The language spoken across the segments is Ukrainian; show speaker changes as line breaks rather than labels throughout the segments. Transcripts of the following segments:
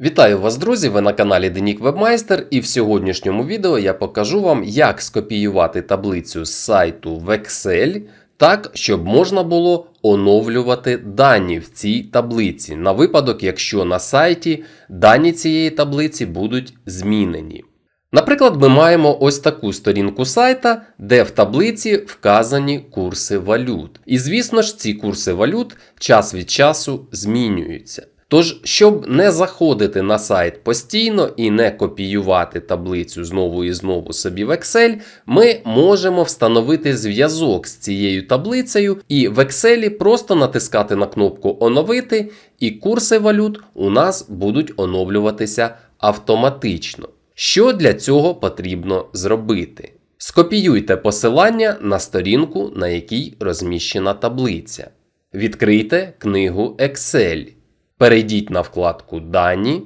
Вітаю вас, друзі! Ви на каналі Денік Вебмайстер, і в сьогоднішньому відео я покажу вам, як скопіювати таблицю з сайту в Excel так, щоб можна було оновлювати дані в цій таблиці, на випадок, якщо на сайті дані цієї таблиці будуть змінені. Наприклад, ми маємо ось таку сторінку сайта, де в таблиці вказані курси валют. І звісно ж, ці курси валют час від часу змінюються. Тож, щоб не заходити на сайт постійно і не копіювати таблицю знову і знову собі в Excel, ми можемо встановити зв'язок з цією таблицею і в Excel просто натискати на кнопку Оновити, і курси валют у нас будуть оновлюватися автоматично. Що для цього потрібно зробити? Скопіюйте посилання на сторінку, на якій розміщена таблиця. Відкрийте книгу Excel. Перейдіть на вкладку Дані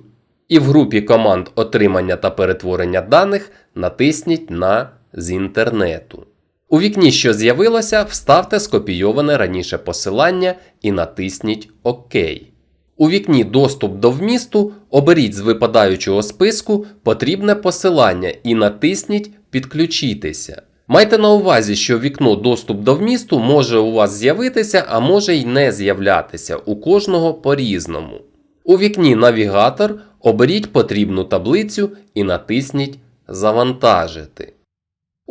і в групі команд отримання та перетворення даних натисніть на з інтернету. У вікні, що з'явилося, вставте скопійоване раніше посилання і натисніть ОК. У вікні Доступ до вмісту оберіть з випадаючого списку потрібне посилання і натисніть Підключитися. Майте на увазі, що вікно Доступ до вмісту може у вас з'явитися, а може й не з'являтися у кожного по-різному. У вікні Навігатор оберіть потрібну таблицю і натисніть Завантажити.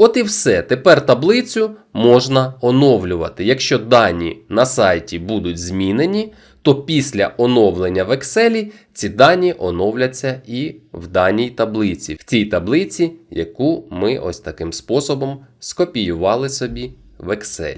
От і все. Тепер таблицю можна оновлювати. Якщо дані на сайті будуть змінені, то після оновлення в Excel ці дані оновляться і в даній таблиці, в цій таблиці, яку ми ось таким способом скопіювали собі в Excel.